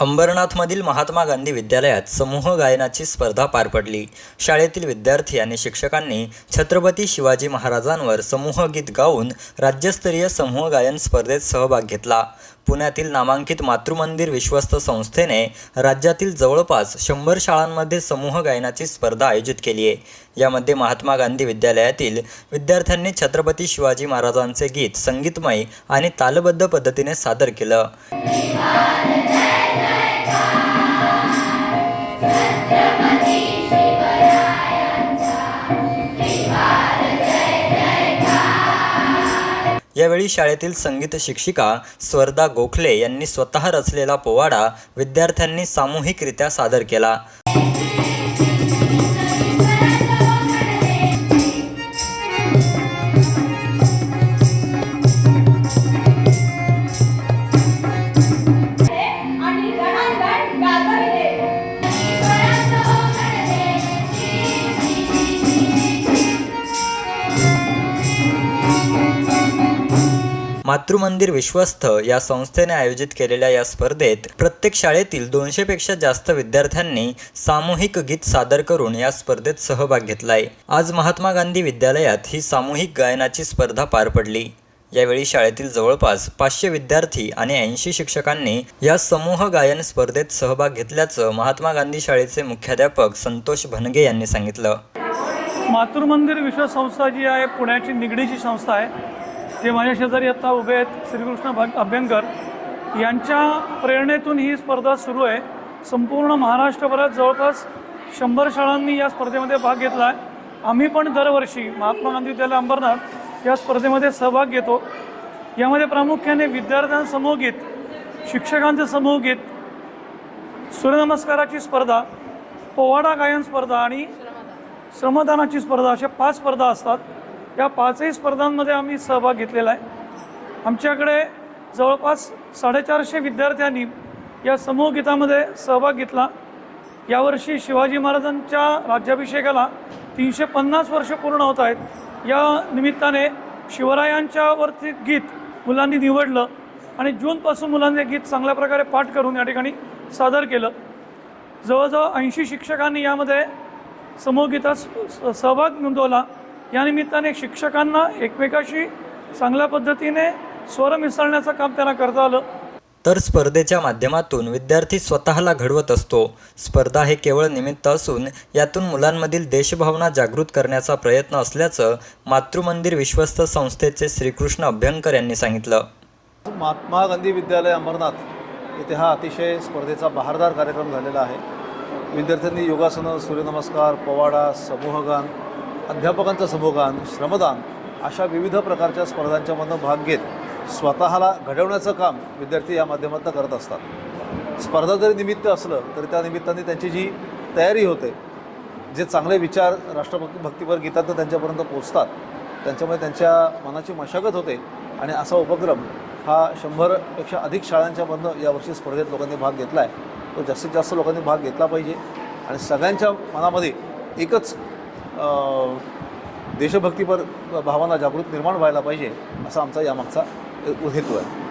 अंबरनाथमधील महात्मा गांधी विद्यालयात समूह गायनाची स्पर्धा पार पडली. शाळेतील विद्यार्थी आणि शिक्षकांनी छत्रपती शिवाजी महाराजांवर समूह गीत गाऊन राज्यस्तरीय समूह गायन स्पर्धेत सहभाग घेतला. पुण्यातील नामांकित मातृमंदिर विश्वस्त संस्थेने राज्यातील जवळपास शंभर शाळांमध्ये समूह गायनाची स्पर्धा आयोजित केली आहे. यामध्ये महात्मा गांधी विद्यालयातील विद्यार्थ्यांनी छत्रपती शिवाजी महाराजांचे गीत संगीतमय आणि तालबद्ध पद्धतीने सादर केलं. यावेळी शाळेतील संगीत शिक्षिका स्वर्धा गोखले यांनी स्वतः रचलेला पोवाडा विद्यार्थ्यांनी सामूहिकरित्या सादर केला. मातृमंदिर विश्वस्त या संस्थेने आयोजित केलेल्या या स्पर्धेत प्रत्येक शाळेतील दोनशेपेक्षा जास्त विद्यार्थ्यांनी सामूहिक गीत सादर करून या स्पर्धेत सहभाग घेतलाय. आज महात्मा गांधी विद्यालयात ही सामूहिक गायनाची स्पर्धा पार पडली. यावेळी शाळेतील जवळपास पाचशे विद्यार्थी आणि ऐंशी शिक्षकांनी या समूह गायन स्पर्धेत सहभाग घेतल्याचं महात्मा गांधी शाळेचे मुख्याध्यापक संतोष भनगे यांनी सांगितलं. मातृमंदिर विश्वसंस्था जी आहे पुण्याची निगडीची संस्था आहे जे माझ्या शेजारी आत्ता उभे आहेत श्रीकृष्ण भग अभ्यंकर यांच्या प्रेरणेतून ही स्पर्धा सुरू आहे. संपूर्ण महाराष्ट्रभरात जवळपास शंभर शाळांनी या स्पर्धेमध्ये भाग घेतला आहे आम्ही पण दरवर्षी महात्मा गांधी विद्यालय अंबरनाथ या स्पर्धेमध्ये सहभाग घेतो. यामध्ये प्रामुख्याने विद्यार्थ्यांचं समूहगीत शिक्षकांचं समूहगीत सूर्यनमस्काराची स्पर्धा पोवाडा गायन स्पर्धा आणि श्रमदानाची स्पर्धा अशा पाच स्पर्धा असतात. या पाचही स्पर्धांमध्ये आम्ही सहभाग घेतलेला आहे. आमच्याकडे जवळपास साडेचारशे विद्यार्थ्यांनी या समूह गीतामध्ये सहभाग घेतला. यावर्षी शिवाजी महाराजांच्या राज्याभिषेकाला तीनशे पन्नास वर्ष पूर्ण होत आहेत. या निमित्ताने शिवरायांच्यावरती गीत मुलांनी निवडलं आणि जूनपासून मुलांनी गीत चांगल्या प्रकारे पाठ करून या ठिकाणी सादर केलं. जवळजवळ ऐंशी शिक्षकांनी यामध्ये समूहगीतात स- सहभाग नोंदवला. या निमित्ताने शिक्षकांना एकमेकाशी चांगल्या पद्धतीने स्वर मिसळण्याचं काम त्यांना करता आलं. तर स्पर्धेच्या माध्यमातून विद्यार्थी स्वतःला घडवत असतो. स्पर्धा हे केवळ निमित्त असून यातून मुलांमधील देशभावना जागृत करण्याचा प्रयत्न असल्याचं मातृमंदिर विश्वस्त संस्थेचे श्रीकृष्ण अभ्यंकर यांनी सांगितलं. महात्मा गांधी विद्यालय अंबरनाथ येथे हा अतिशय स्पर्धेचा बहारदार कार्यक्रम झालेला आहे. विद्यार्थ्यांनी योगासनं सूर्यनमस्कार पोवाडा समूहगान अध्यापकांचं समूहगान श्रमदान अशा विविध प्रकारच्या स्पर्धांच्यामधनं भाग घेत स्वतःला घडवण्याचं काम विद्यार्थी या माध्यमातून करत असतात. स्पर्धा जरी निमित्त असलं तरी त्या निमित्ताने त्यांची जी तयारी होते जे चांगले विचार राष्ट्रभक्ती भक्तीपर गीतातनं त्यांच्यापर्यंत पोचतात त्यांच्यामुळे त्यांच्या मनाची मशागत होते आणि असा उपक्रम हा शंभरपेक्षा अधिक शाळांच्यामधनं यावर्षी स्पर्धेत लोकांनी भाग घेतला आहे तो जास्तीत जास्त लोकांनी भाग घेतला पाहिजे आणि सगळ्यांच्या मनामध्ये एकच देशभक्तीपर भावना जागृत निर्माण व्हायला पाहिजे असा आमचा यामागचा हेतू आहे.